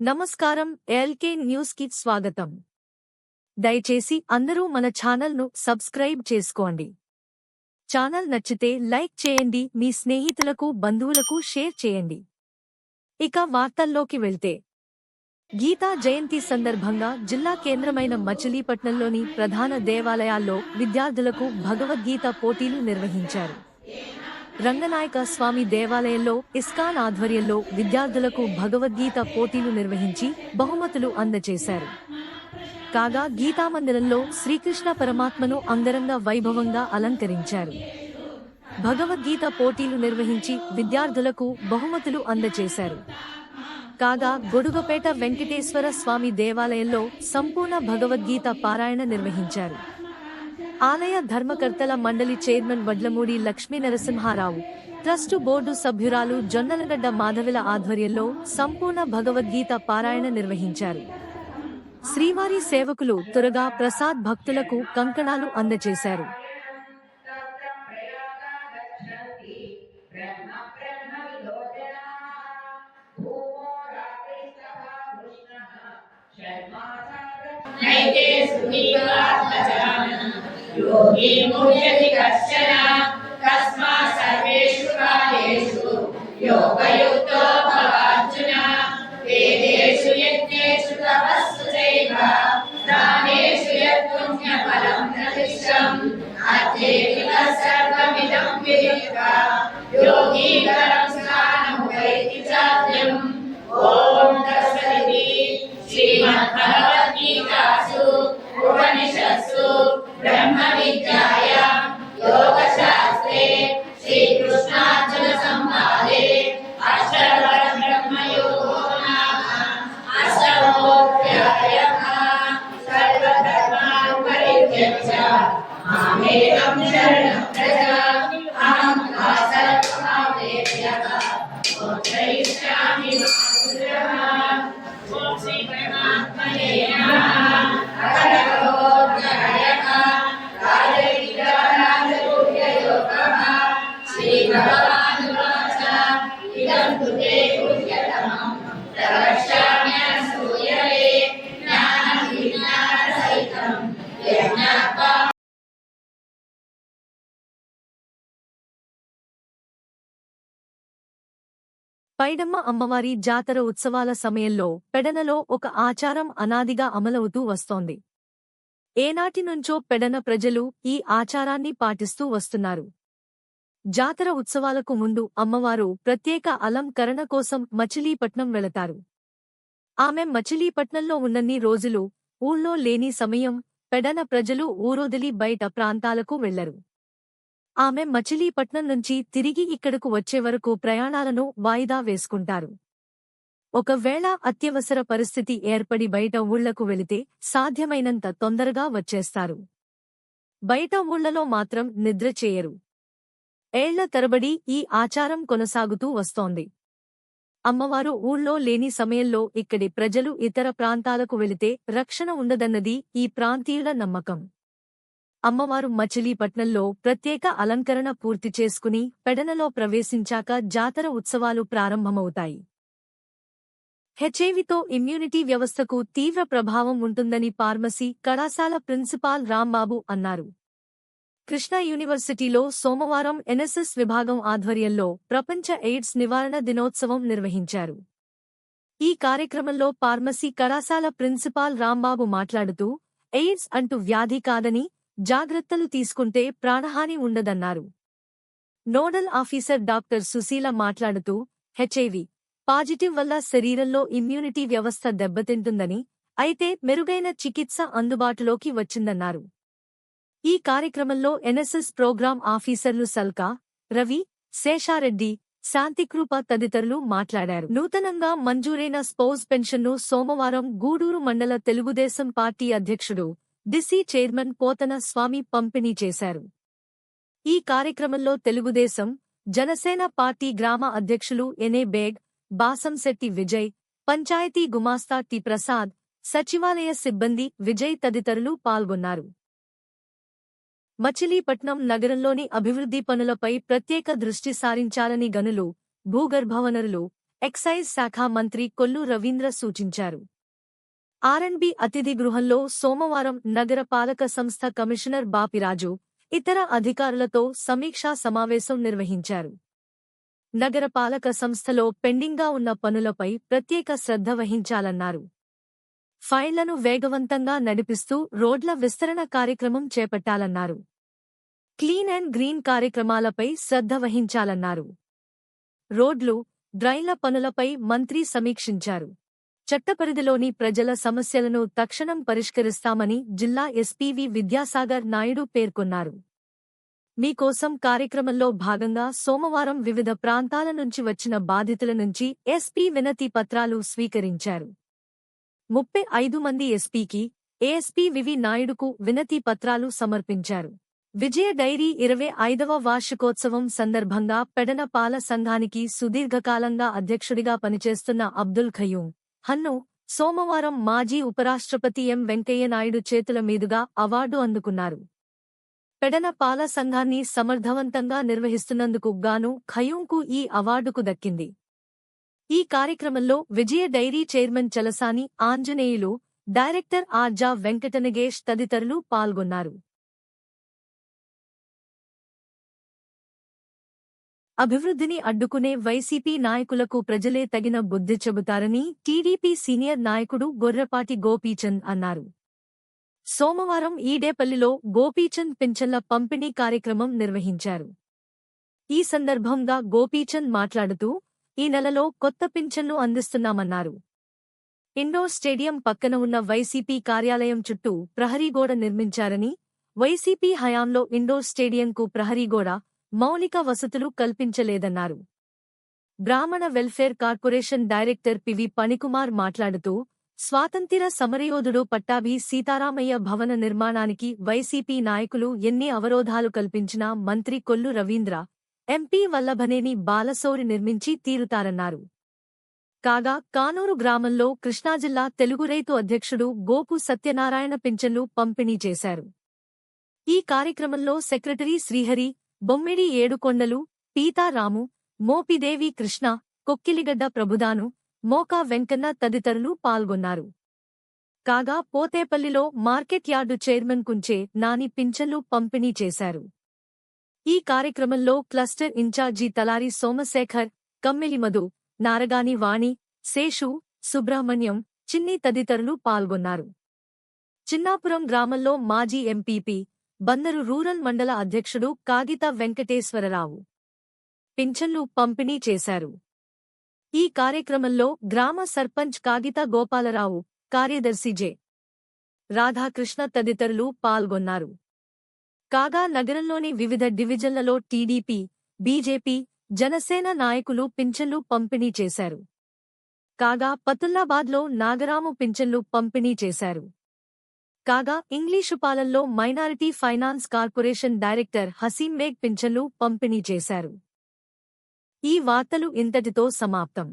నమస్కారం ఎల్కే న్యూస్కి స్వాగతం. దయచేసి అందరూ మన ఛానల్ను సబ్స్క్రైబ్ చేసుకోండి. ఛానల్ నచ్చితే లైక్ చేయండి మీ స్నేహితులకు బంధువులకు షేర్ చేయండి. ఇక వార్తల్లోకి వెళ్తే. గీతా జయంతి సందర్భంగా జిల్లా కేంద్రమైన మచిలీపట్నంలోని ప్రధాన దేవాలయాల్లో విద్యార్థులకు భగవద్గీత పోటీలు నిర్వహించారు. రంగనాయక స్వామి దేవాలయంలో ఇస్కాన్ ఆధ్వర్యంలో విద్యార్థులకు భగవద్గీత పోటీలు నిర్వహించి బహుమతులు అందజేశారు. కాగా గీతామందిరంలో శ్రీకృష్ణ పరమాత్మను అంగరంగ వైభవంగా అలంకరించారు. భగవద్గీత పోటీలు నిర్వహించి విద్యార్థులకు బహుమతులు అందజేశారు. కాగా గొడుగపేట వెంకటేశ్వర స్వామి దేవాలయంలో సంపూర్ణ భగవద్గీత పారాయణ నిర్వహించారు. ఆలయ ధర్మకర్తల మండలి chairman Vadlamudi Lakshmi Narasimharao trust board సభ్యురాలు జొన్నలగడ్డ మాధవిల ఆధ్వర్యంలో సంపూర్ణ భగవద్గీత పారాయణ నిర్వహించారు. శ్రీవారి సేవకులు త్వరగా ప్రసాద్ భక్తులకు కంకణాలు అందజేశారు. योगी मुह्यति कश्चन तस्मात् सर्वेषु कालेषु योगयुक्तो भवार्जुन वेदेषु यज्ञेषु तपस्सु चैव दानेषु यत्पुण्यफलं प्रतिष्ठम् अध्येति तत्सर्वमिदं विदित्वा योगी करं स्नानमुपैति चाद्यम् ॐ तत्सदिति श्रीमद्भगवद्गीतासु परित्यज्य मामेकं शरणं व्रज పైడమ్మ అమ్మవారి జాతర ఉత్సవాల సమయంలో పెడనలో ఒక ఆచారం అనాదిగా అమలవుతూ వస్తోంది. ఏనాటి నుంచో పెడన ప్రజలు ఈ ఆచారాన్ని పాటిస్తూ వస్తున్నారు. జాతర ఉత్సవాలకు ముందు అమ్మవారు ప్రత్యేక అలంకరణ కోసం మచిలీపట్నం వెళతారు. ఆమె మచిలీపట్నంలో ఉన్నన్ని రోజులు ఊళ్ళో లేని సమయం పెడన ప్రజలు ఊరొదిలి బయట ప్రాంతాలకు వెళ్ళరు ఆమె మచిలీపట్నం నుంచి తిరిగి ఇక్కడకు వచ్చే వరకు ప్రయాణాలను వాయిదా వేసుకుంటారు. ఒకవేళ అత్యవసర పరిస్థితి ఏర్పడి బయట ఊళ్ళకు వెళితే సాధ్యమైనంత తొందరగా వచ్చేస్తారు. బయట ఊళ్ళలో మాత్రం నిద్ర చేయరు. ఏళ్ళ తరబడి ఈ ఆచారం కొనసాగుతూ వస్తోంది. అమ్మవారు ఊళ్ళో లేని సమయంలో ఇక్కడి ప్రజలు ఇతర ప్రాంతాలకు వెళితే రక్షణ ఉండదన్నది ఈ ప్రాంతీయుల నమ్మకం. అమ్మవారు మచిలీపట్నంలో ప్రత్యేక అలంకరణ పూర్తి చేసుకుని పెడనలో ప్రవేశించాక జాతర ఉత్సవాలు ప్రారంభమవుతాయి. హెచ్ఐవితో ఇమ్యూనిటీ వ్యవస్థకు తీవ్ర ప్రభావం ఉంటుందని ఫార్మసీ కళాశాల ప్రిన్సిపాల్ రాంబాబు అన్నారు. కృష్ణా యూనివర్సిటీలో సోమవారం ఎన్ఎస్ఎస్ విభాగం ఆధ్వర్యంలో ప్రపంచ ఎయిడ్స్ నివారణ దినోత్సవం నిర్వహించారు. ఈ కార్యక్రమంలో ఫార్మసీ కళాశాల ప్రిన్సిపాల్ రాంబాబు మాట్లాడుతూ ఎయిడ్స్ అంటూ వ్యాధి కాదని జాగ్రత్తలు తీసుకుంటే ప్రాణహాని ఉండదన్నారు. నోడల్ ఆఫీసర్ డాక్టర్ సుశీల మాట్లాడుతూ హెచ్ఐవి పాజిటివ్ వల్ల శరీరంలో ఇమ్యూనిటీ వ్యవస్థ దెబ్బతింటుందని అయితే మెరుగైన చికిత్స అందుబాటులోకి వచ్చిందన్నారు. ఈ కార్యక్రమంలో ఎన్ఎస్ఎస్ ప్రోగ్రాం ఆఫీసర్లు సల్కా రవి శేషారెడ్డి శాంతికృప తదితరులు మాట్లాడారు. నూతనంగా మంజూరైన స్పౌజ్ పెన్షన్ను సోమవారం గూడూరు మండల తెలుగుదేశం పార్టీ అధ్యక్షుడు డిసి చైర్మన్ పోతన స్వామి పంపిణీ చేశారు. ఈ కార్యక్రమంలో తెలుగుదేశం జనసేన పార్టీ గ్రామ అధ్యక్షులు ఎనే బేగ్ బాసంశెట్టి విజయ్ పంచాయతీ గుమాస్తా టి ప్రసాద్ సచివాలయ సిబ్బంది విజయ్ తదితరులు పాల్గొన్నారు. మచిలీపట్నం నగరంలోని అభివృద్ధి పనులపై ప్రత్యేక దృష్టి సారించాలని గనులు భూగర్భవనరులు ఎక్సైజ్ శాఖ మంత్రి కొల్లు రవీంద్ర సూచించారు. ఆర్ఎండ్బి అతిథి గృహంలో సోమవారం నగర పాలక సంస్థ కమిషనర్ బాపిరాజు ఇతర అధికారులతో సమీక్షా సమావేశం నిర్వహించారు. నగరపాలక సంస్థలో పెండింగ్గా ఉన్న పనులపై ప్రత్యేక శ్రద్ధ వహించాలన్నారు. ఫైళ్ళను వేగవంతంగా నడిపిస్తూ రోడ్ల విస్తరణ కార్యక్రమం చేపట్టాలన్నారు. క్లీన్ అండ్ గ్రీన్ కార్యక్రమాలపై శ్రద్ధ వహించాలన్నారు. రోడ్లు డ్రైన్ల పనులపై మంత్రి సమీక్షించారు. చట్టపరిధిలోని ప్రజల సమస్యలను తక్షణం పరిష్కరిస్తామని జిల్లా ఎస్పీవి విద్యాసాగర్ నాయుడు పేర్కొన్నారు. మీకోసం కార్యక్రమంలో భాగంగా సోమవారం వివిధ ప్రాంతాల నుంచి వచ్చిన బాధితుల నుంచి ఎస్పీ వినతి పత్రాలు స్వీకరించారు. ముప్పై ఐదు మంది ఎస్పీకి ఏఎస్పీ వివి నాయుడుకు వినతి పత్రాలు సమర్పించారు. విజయ డైరీ ఇరవై ఐదవ వార్షికోత్సవం సందర్భంగా పెడనపాల సంఘానికి సుదీర్ఘకాలంగా అధ్యక్షుడిగా పనిచేస్తున్న అబ్దుల్ ఖయూం హన్ను సోమవారం మాజీ ఉపరాష్ట్రపతి ఎం వెంకయ్యనాయుడు చేతుల మీదుగా అవార్డు అందుకున్నారు. పెడన పాల సంఘాన్ని సమర్థవంతంగా నిర్వహిస్తున్నందుకు గాను ఖయూంకు ఈ అవార్డుకు దక్కింది. ఈ కార్యక్రమంలో Vijaya dairy chairman Chalasani Anjaneyulu director Arja Venkatanagesh తదితరులు పాల్గొన్నారు. అభివృద్ధిని అడ్డుకునే వైసీపీ నాయకులకు ప్రజలే తగిన బుద్ధి చెబుతారని టీడీపీ సీనియర్ నాయకుడు గొర్రపాటి గోపీచంద్ అన్నారు. సోమవారం ఈడేపల్లిలో గోపీచంద్ పింఛన్ల పంపిణీ కార్యక్రమం నిర్వహించారు. ఈ సందర్భంగా గోపీచంద్ మాట్లాడుతూ ఈ నెలలో కొత్త పింఛన్లు అందిస్తున్నామన్నారు. ఇండోర్ స్టేడియం పక్కన ఉన్న వైసీపీ కార్యాలయం చుట్టూ ప్రహరీగోడ నిర్మించారని వైసీపీ హయాంలో ఇండోర్ స్టేడియంకు ప్రహరీగోడ మౌలిక వసతులు కల్పించలేదన్నారు. Brahmana welfare corporation director PV Panikumar మాట్లాడుతూ స్వాతంత్ర సమరయోధుడు పట్టాభి సీతారామయ్య భవన నిర్మాణానికి వైసీపీ నాయకులు ఎన్ని అవరోధాలు కల్పించినా మంత్రి కొల్లు రవీంద్ర ఎంపీ వల్లభనేని బాలసౌరి నిర్మించి తీరుతారన్నారు. కాగా కానూరు గ్రామంలో కృష్ణాజిల్లా తెలుగు రైతు అధ్యక్షుడు గోపు సత్యనారాయణ పింఛన్లు పంపిణీ చేశారు. ఈ కార్యక్రమంలో సెక్రటరీ శ్రీహరి బొమ్మిడి ఏడుకొండలు పీతారాము మోపిదేవి కృష్ణ కొక్కిలిగడ్డ ప్రభుదాను మోకా వెంకన్న తదితరులు పాల్గొన్నారు. కాగా పోతేపల్లిలో market yard chairman Kunche Nani పింఛన్లు పంపిణీ చేశారు. ఈ కార్యక్రమంలో క్లస్టర్ ఇన్ఛార్జి తలారి సోమశేఖర్ కమ్మిలి మధు నారగాని వాణి శేషు సుబ్రహ్మణ్యం చిన్ని తదితరులు పాల్గొన్నారు. చిన్నాపురం గ్రామంలో మాజీ ఎంపీపీ బందరు రూరల్ మండల అధ్యక్షుడు కాగిత వెంకటేశ్వరరావు. పింఛన్లు పంపిణీ చేశారు. ఈ కార్యక్రమంలో గ్రామ సర్పంచ్ కాగిత గోపాలరావు కార్యదర్శి జె. రాధాకృష్ణ తదితరులు పాల్గొన్నారు. కాగా నగరంలోని వివిధ డివిజన్లలో టీడీపీ బీజేపీ జనసేన నాయకులు పింఛన్లు పంపిణీ చేశారు. కాగా పతుల్లాబాద్లో నాగరాము పింఛన్లు పంపిణీ చేశారు. కాగా ఇంగ్లీషు పాలనలో minority finance corporation director Haseem Meg పింఛన్లు పంపిణీ చేశారు. ఈ వార్తలు ఇంతటితో సమాప్తం.